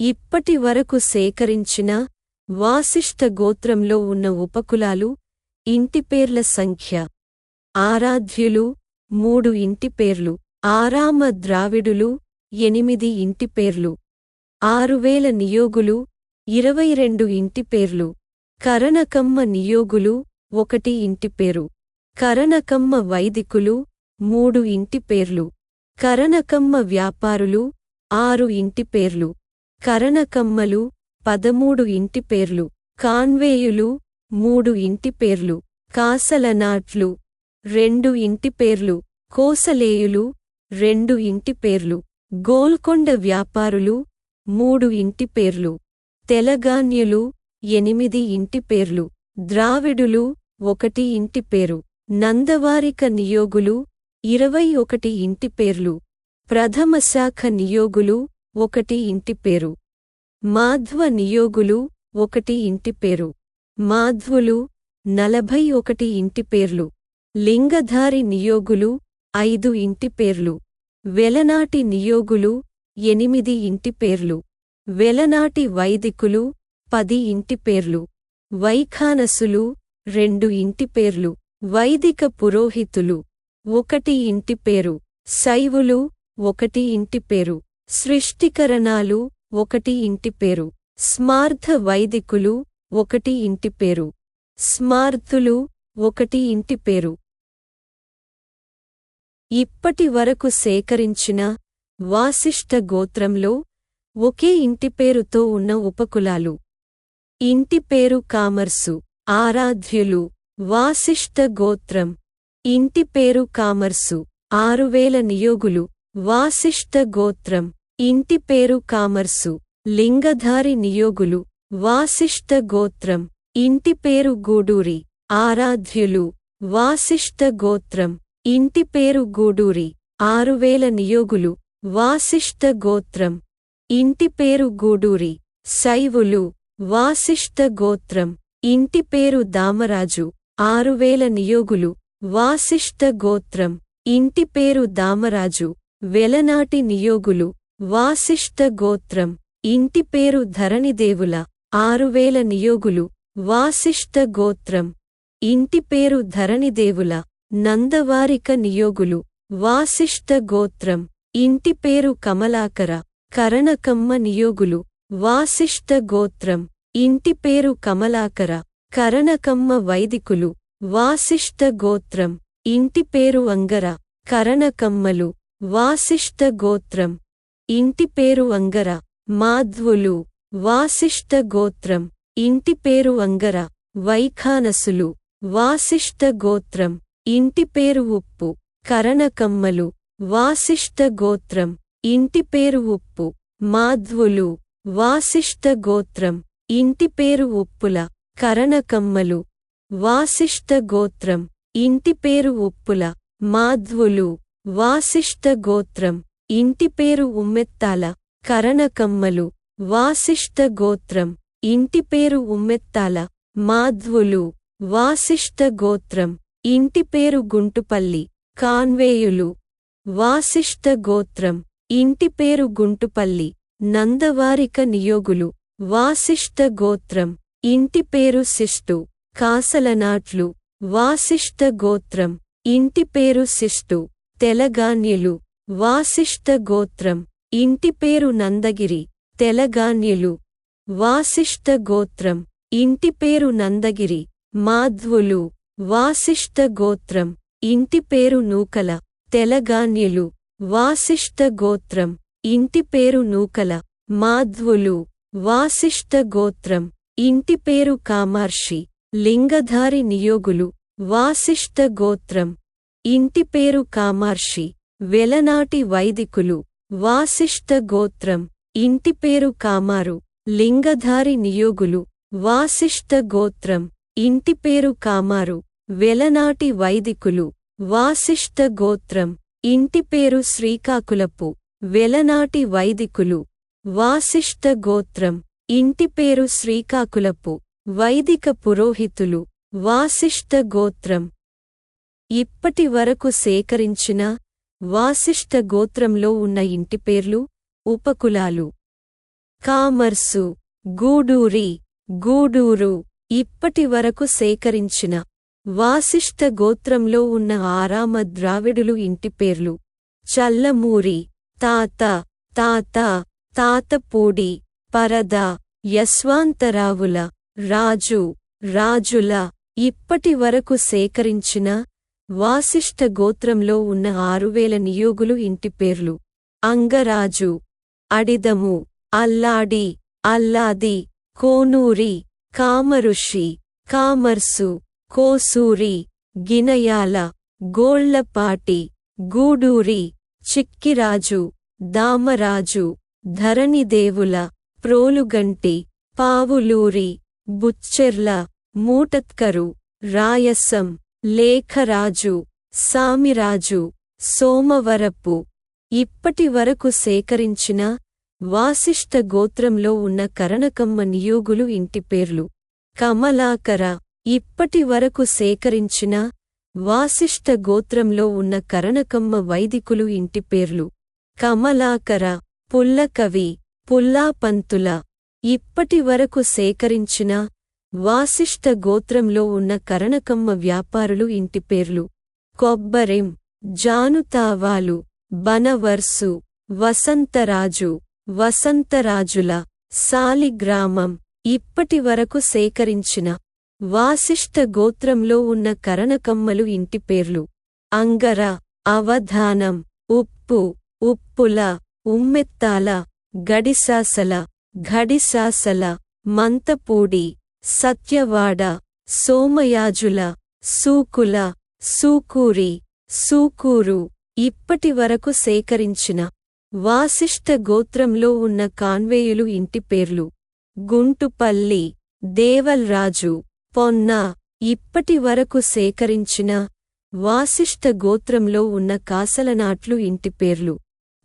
ఇప్పటి వరకు సేకరించిన వాసిష్ఠ గోత్రంలో ఉన్న ఉపకులాలు ఇంటిపేర్ల సంఖ్య. ఆరాధ్యులు మూడు ఇంటిపేర్లు ఆరామ ద్రావిడులు ఎనిమిది ఇంటిపేర్లు ఆరువేల నియోగులు ఇరవై రెండు ఇంటిపేర్లు కరణకమ్మ నియోగులు ఒకటి ఇంటిపేరు కరణకమ్మ వైదికులు మూడు ఇంటిపేర్లు కరణకమ్మ వ్యాపారులు ఆరు ఇంటిపేర్లు కరణకమ్మలు పదమూడు ఇంటి పేర్లు. కాన్వేయులు మూడు ఇంటి పేర్లు. కాసలనాట్లు రెండు ఇంటి పేర్లు. కోసలేయులు రెండు ఇంటి పేర్లు. గోల్కొండ వ్యాపారులు మూడు ఇంటి పేర్లు. తెలగాన్యులు ఎనిమిది ఇంటి పేర్లు. ద్రావిడులు ఒకటి ఇంటి పేరు. నందవారిక నియోగులు ఇరవై ఒకటి ఇంటిపేర్లు ప్రథమ శాఖ నియోగులు ఒకటి ఇంటి పేరు. మాధ్వ నియోగులు ఒకటి ఇంటి పేరు. మాధ్వులు నలభై ఒకటి ఇంటి పేర్లు. లింగధారి నియోగులు ఐదు ఇంటి పేర్లు. వెలనాటి నియోగులు ఎనిమిది ఇంటి పేర్లు. వెలనాటి వైదికులు పది ఇంటి పేర్లు. వైఖానసులు రెండు ఇంటి పేర్లు. వైదిక పురోహితులు ఒకటి ఇంటి పేరు. శైవులు ఒకటి ఇంటి పేరు. సృష్టికరణాలు ఒకటి ఇంటి పేరు. స్మార్థ వైదికులు ఒకటి ఇంటి పేరు. స్మార్థులు ఒకటి ఇంటి పేరు. ఇప్పటి వరకు సేకరించిన వాసిష్ఠ గోత్రంలో ఒకే ఇంటి పేరుతో ఉన్న ఉపకులాలు. ఇంటి పేరు కామర్సు. ఆరాధ్యులు. వాసిష్ఠ గోత్రం. ఇంటి పేరు కామర్సు. ఆరువేల నియోగులు. వాసిష్ఠ గోత్రం. ఇంటి పేరు కామర్సు లింగధారి నియోగులు వాసిష్ఠ గోత్రం ఇంటి పేరు గూడూరి ఆరాధ్యులు వాసిష్ఠ గోత్రం ఇంటి పేరు గూడూరి ఆరువేల నియోగులు వాసిష్ఠ గోత్రం ఇంటి పేరు గూడూరి శైవులు వాసిష్ఠ గోత్రం ఇంటి పేరు దామరాజు ఆరువేల నియోగులు వాసిష్ఠ గోత్రం ఇంటి పేరు దామరాజు వెలనాటి నియోగులు వాసిష్ఠ గోత్రం ఇంటిపేరు ధరణిదేవుల ఆరువేల నియోగులు వాసిష్ఠ గోత్రం ఇంటి పేరు ధరణిదేవుల నందవారిక నియోగులు వాసిష్ఠ గోత్రం ఇంటి పేరు కమలాకర కరణకమ్మ నియోగులు వాసిష్ఠ గోత్రం ఇంటి పేరు కమలాకర కరణకమ్మ వైదికులు వాసిష్ఠ గోత్రం ఇంటి పేరు అంగర కరణకమ్మలు వాసిష్ఠ గోత్రం. ఇంటిపేరు అంగర మాధ్వులు వాసిష్ఠ గోత్రం. ఇంటిపేరు అంగర వైఖానసులు వాసిష్ఠ గోత్రం. ఇంటిపేరు ఉప్పు కరణకమ్మలు వాసిష్ఠ గోత్రం. ఇంటిపేరు ఉప్పు మాధ్వులు వాసిష్ఠ గోత్రం. ఇంటిపేరు ఉప్పుల కరణకమ్మలు వాసిష్ఠ గోత్రం. ఇంటిపేరు ఉప్పుల మాధ్వులు వాసిష్ఠ గోత్రం. ఇంటిపేరు ఉమ్మెత్తాల కరణకమ్మలు వాసిష్ఠ గోత్రం. ఇంటి పేరు ఉమ్మెత్తాల మాధ్వులు వాసిష్ఠ గోత్రం. ఇంటి పేరు గుంటుపల్లి కాన్వేయులు వాసిష్ఠ గోత్రం. ఇంటి పేరు గుంటుపల్లి నందవారిక నియోగులు వాసిష్ఠ గోత్రం. ఇంటి పేరు శిష్టు కాసలనాట్లు వాసిష్ఠ గోత్రం. ఇంటి పేరు శిష్టు తెలగాన్యులు వాసిష్ఠ గోత్రం. ఇంటిపేరు నందగిరి. తెలగాన్యులు వాసిష్ఠ గోత్రం. ఇంటిపేరు నందగిరి. మాధ్వులు. వాసిష్ఠ గోత్రం. ఇంటిపేరు నూకల. తెలగాన్యులు వాసిష్ఠ గోత్రం. ఇంటిపేరు నూకల. మాధ్వులు. వాసిష్ఠ గోత్రం. ఇంటిపేరు కామార్షి. లింగధారి నియోగులు. వాసిష్ఠ గోత్రం. ఇంటిపేరు కామార్షి. వెలనాటి వైదికులు. వాసిష్ఠ గోత్రం. ఇంటిపేరు కామారు. లింగధారి నియోగులు. వాసిష్ఠ గోత్రం. ఇంటిపేరు కామారు. వెలనాటి వైదికులు. వాసిష్ఠ గోత్రం. ఇంటిపేరు శ్రీకాకులపు. వెలనాటి వైదికులు. వాసిష్ఠ గోత్రం. ఇంటిపేరు శ్రీకాకులపు. వైదిక పురోహితులు. వాసిష్ఠ గోత్రం. ఇప్పటి వరకు సేకరించిన వాసిష్ఠ గోత్రంలో ఉన్న ఇంటి పేర్లు ఉపకులాలు. కామర్సు గూడూరి గూడూరు ఇప్పటి వరకు సేకరించిన వాసిష్ఠ గోత్రంలో ఉన్న ఆరామ ద్రావిడులు ఇంటి పేర్లు. చల్లమూరి తాత తాత తాతపూడి పరద యశ్వాంతరావుల రాజు రాజుల ఇప్పటి వరకు సేకరించిన వాసిష్ఠ గోత్రంలో ఉన్న ఆరువేల నియోగులు ఇంటి పేర్లు. అంగరాజు అడిదము అల్లాడి అల్లాది కోనూరి కామరుషి కామర్సు కోసూరి గినయాల గోళ్ళపాటి గూడూరి చిక్కిరాజు దామరాజు ధరణిదేవుల ప్రోలుగంటి పావులూరి బుచ్చెర్ల మూటత్కరు రాయసం లేఖరాజు సామిరాజు సోమవరపు ఇప్పటి వరకు సేకరించిన వాసిష్ఠ గోత్రంలో ఉన్న కరణకమ్మ నియోగులు ఇంటి పేర్లు. కమలాకర ఇప్పటి వరకు సేకరించిన వాసిష్ఠ గోత్రంలో ఉన్న కరణకమ్మ వైదికులు ఇంటి పేర్లు. కమలాకర పుల్లకవి పుల్లాపంతుల ఇప్పటి వరకు సేకరించిన వాసిష్ఠ గోత్రంలో ఉన్న కరణకమ్మ వ్యాపారులు ఇంటి పేర్లు. కొబ్బరిం జానుతావాలు బనవర్సు వసంతరాజు వసంతరాజుల సాలిగ్రామం ఇప్పటి వరకు సేకరించిన వాసిష్ఠ గోత్రంలో ఉన్న కరణకమ్మలు ఇంటి పేర్లు. అంగర అవధానం ఉప్పు ఉప్పుల ఉమ్మెత్తాల గడిసాసల ఘడిశాసల మంతపూడి సత్యవాడ సోమయాజుల సూకుల సూకూరి సూకూరు ఇప్పటి వరకు సేకరించిన వాసిష్ఠ గోత్రంలో ఉన్న కాన్వేయులు ఇంటి పేర్లు. గుంటుపల్లి దేవల్రాజు పొన్న ఇప్పటి వరకు సేకరించిన వాసిష్ఠ గోత్రంలో ఉన్న కాసలనాట్లు ఇంటి పేర్లు.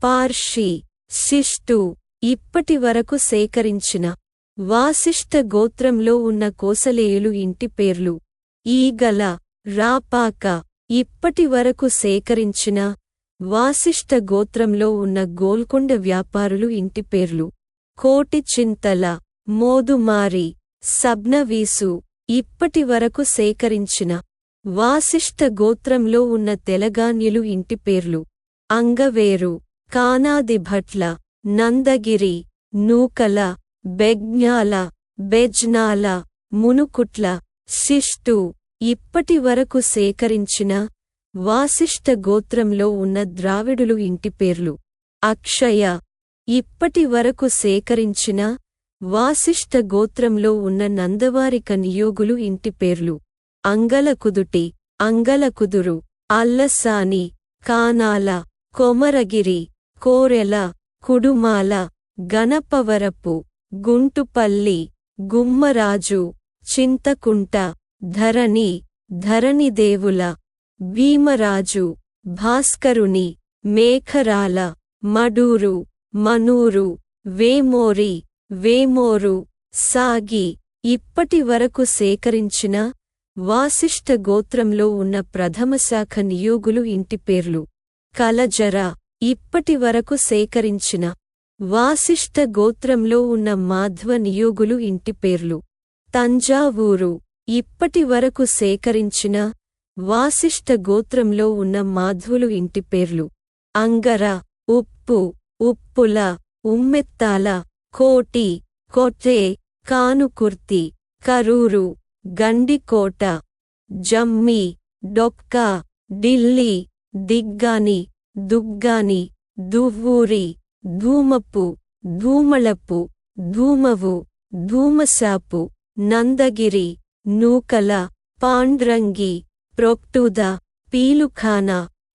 పార్షి శిష్టు ఇప్పటి వరకు సేకరించిన వాసిష్ఠ గోత్రంలో ఉన్న కోసలేయులు ఇంటి పేర్లు. ఈగల రాపాక ఇప్పటి వరకు సేకరించిన వాసిష్ఠ గోత్రంలో ఉన్న గోల్కొండ వ్యాపారులు ఇంటి పేర్లు. కోటి చింతల మోదుమారి సబ్నవీసు ఇప్పటి వరకు సేకరించిన వాసిష్ఠ గోత్రంలో ఉన్న తెలగాన్యులు ఇంటి పేర్లు. అంగవేరు కానాదిభట్ల నందగిరి నూకల బెజ్ఞాల బెజ్నాల మునుకుట్ల శిష్టు ఇప్పటి వరకు సేకరించిన వాసిష్ఠ గోత్రంలో ఉన్న ద్రావిడులు ఇంటి పేర్లు. అక్షయ ఇప్పటి వరకు సేకరించిన వాసిష్ఠ గోత్రంలో ఉన్న నందవారిక నియోగులు ఇంటి పేర్లు. అంగలకుదుటి అంగలకుదురు అల్లసాని కానాల కొమరగిరి కోరెల కుడుమాల గణపవరపు గుంటుపల్లి గుమ్మరాజు చింతకుంట ధరణి ధరణిదేవుల భీమరాజు భాస్కరుని మేఖరాల మడూరు మనూరు వేమోరి వేమోరు సాగి ఇప్పటి వరకు సేకరించిన వాసిష్ఠ గోత్రంలో ఉన్న ప్రథమశాఖ నియోగులు ఇంటి పేర్లు. కలజర ఇప్పటి వరకు సేకరించిన వాసిష్ఠ గోత్రంలో ఉన్న మాధ్వ నియోగులు ఇంటి పేర్లు. తంజావూరు. ఇప్పటి వరకు సేకరించిన వాసిష్ఠ గోత్రంలో ఉన్న మాధ్వులు ఇంటి పేర్లు. అంగర ఉప్పు ఉప్పుల ఉమ్మెత్తాల కోటి కొట్టే కానుకుర్తి కరూరు గండికోట జమ్మి డొక్క ఢిల్లీ దిగ్గాని దుగ్గాని దువ్వూరి ಧೂಮಪ್ಪು, ಧೂಮಳಪ್ಪು, ಧೂಮವು, ಧೂಮಸಾಪು, ನಂದಗಿರಿ, ನೂಕಲ, ಪಾಂಡ್ರಂಗಿ, ಪ್ರೊಕ್ಟುದ, ಪೀಲುಖಾನ,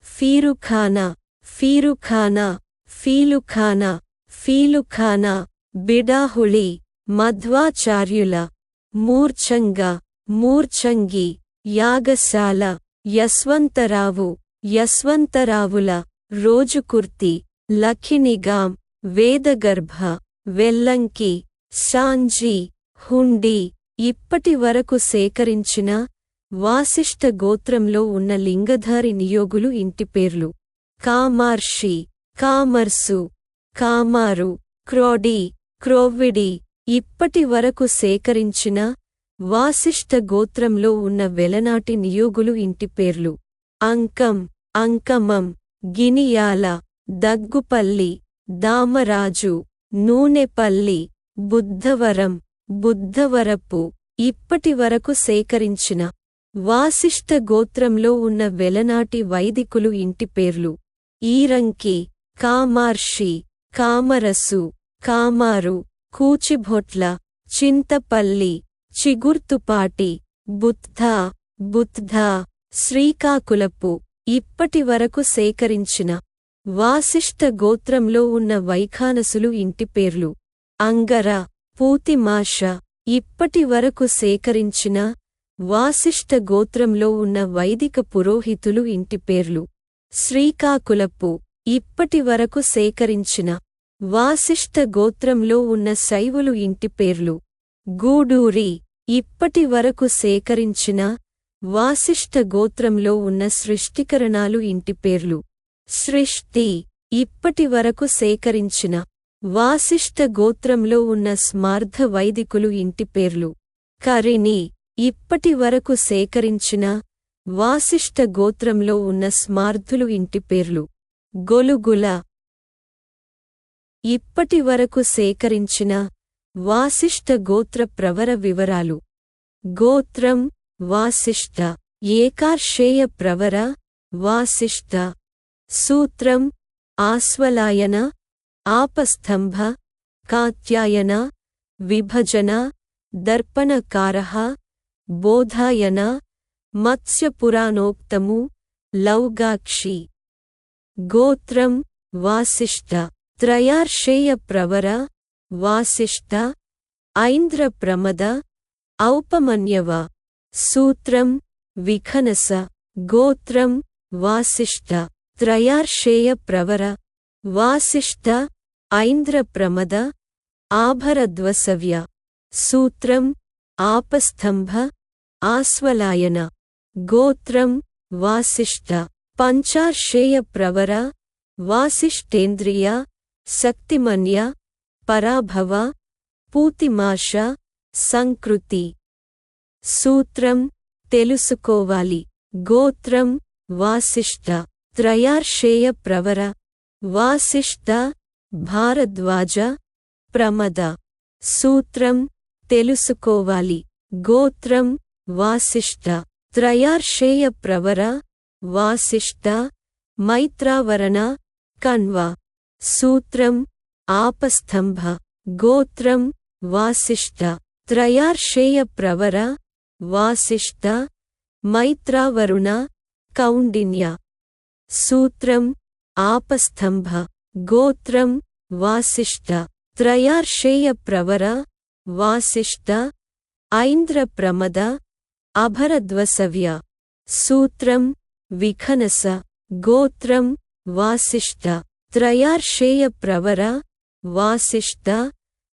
ಫೀರುಖಾನ ಫೀರುಖಾನ, ಫೀಲುಖಾನ ಫೀಲುಖಾನ, ಬಿಡಾಹುಳಿ, ಮಧ್ವಾಚಾರ್ಯುಲ, ಮೂರ್ಛಂಗ, ಮೂರ್ಛಂಗಿ, ಯಾಗಸಾಲ, ಯಸ್ವಂತರಾವು, ಯಸ್ವಂತರಾವುಲ, ರೋಜುಕುರ್ತಿ. లఖినిగాం వేదగర్భ వెల్లంకి షాంజీ హుండి ఇప్పటి వరకు సేకరించిన వాసిష్ఠ గోత్రంలో ఉన్న లింగధారి నియోగులు ఇంటి పేర్లు. కామార్షి కామర్సు కామారు క్రోడి క్రోవ్విడి ఇప్పటి వరకు సేకరించిన వాసిష్ఠ గోత్రంలో ఉన్న వెలనాటి నియోగులు ఇంటి పేర్లు. అంకం అంకమం గినియాల దగ్గుపల్లి దామరాజు నూనెపల్లి బుద్ధవరం బుద్ధవరపు ఇప్పటి వరకు సేకరించిన వాసిష్ఠ గోత్రంలో ఉన్న వెలనాటి వైదికులు ఇంటి పేర్లు. ఈరంకి కామార్షి కామరసు కామారు కూచిభొట్ల చింతపల్లి చిగుర్తుపాటి బుద్ధ బుద్ధ శ్రీకాకులపు ఇప్పటి వరకు సేకరించిన వాసిష్ఠ గోత్రంలో ఉన్న వైఖానసులు ఇంటి పేర్లు. అంగర పూతిమాష ఇప్పటి వరకు సేకరించిన వాసిష్ఠ గోత్రంలో ఉన్న వైదిక పురోహితులు ఇంటి పేర్లు. శ్రీకాకులపు ఇప్పటి వరకు సేకరించిన వాసిష్ఠ గోత్రంలో ఉన్న శైవులు ఇంటి పేర్లు. గూడూరి ఇప్పటి వరకు సేకరించిన వాసిష్ఠ గోత్రంలో ఉన్న సృష్టికరణాలు ఇంటి పేర్లు. సృష్టి ఇప్పటి వరకు సేకరించిన వాసిష్ఠ గోత్రంలో ఉన్న స్మార్థ వైదికులు ఇంటి పేర్లు. కరిణి ఇప్పటి వరకు సేకరించిన వాసిష్ఠ గోత్రంలో ఉన్న స్మార్థులు ఇంటి పేర్లు. గొలుగుల ఇప్పటి వరకు సేకరించిన వాసిష్ఠ గోత్ర ప్రవర వివరాలు. గోత్రం వాసిష్ఠ ఏకార్షేయ ప్రవర వాసిష్ఠ సూత్రం ఆస్వలాయన ఆపస్తంభ కాత్యాయన విభజన దర్పణకారః బోధాయన మత్స్యపురాణోక్తము లౌగాక్షి. గోత్రం వాసిష్ఠ. త్రయార్షేయ ప్రవర వాసిష్ఠ. ఐంద్రప్రమద ఔపమన్యవ. సూత్రం విఖనస గోత్రం వాసిష్ఠ. త్రయార్షేయ ప్రవర వాసిష్ఠ ఐంద్ర ప్రమద ఆభరద్వసవ్య సూత్రం ఆపస్తంభ ఆస్వలాయన గోత్రం వాసిష్ఠ పంచార్షేయ ప్రవర వాసిష్ఠేంద్రియ శక్తిమన్య పరాభవ పూతిమాష సంకృతి. సూత్రం తెలుసుకోవాలి గోత్రం వాసిష్ఠ. త్రయార్షేయ ప్రవర వాసిష్ఠ భారద్వాజ ప్రమద సూత్రం తెలుసుకోవాలి గోత్రం వాసిష్ఠ త్రయార్షేయ ప్రవర వాసిష్ఠ మైత్రావరణ కన్వ సూత్రం ఆపస్తంభ గోత్రం వాసిష్ఠ త్రయార్షేయ ప్రవర వాసిష్ఠ మైత్రావరుణ కౌండిన్య సూత్రం ఆపస్తంభ గోత్రం వాసిష్ఠ త్రయార్షేయ ప్రవర వాసిష్ఠ ఐంద్ర ప్రమద అభరద్వసవ్య. సూత్రం విఖనస గోత్రం వాసిష్ఠ త్రయార్షేయ ప్రవర వాసిష్ఠ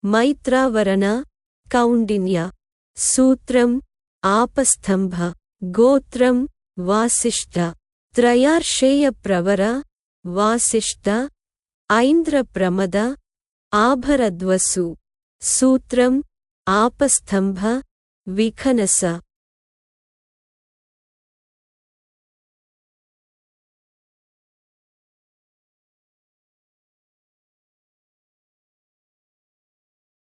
మైత్రావరణ కౌండిన్య. సూత్రం ఆపస్తంభ గోత్రం వాసిష్ఠ త్రయార్షేయ ప్రవర వాసిష్ఠ ఐంద్ర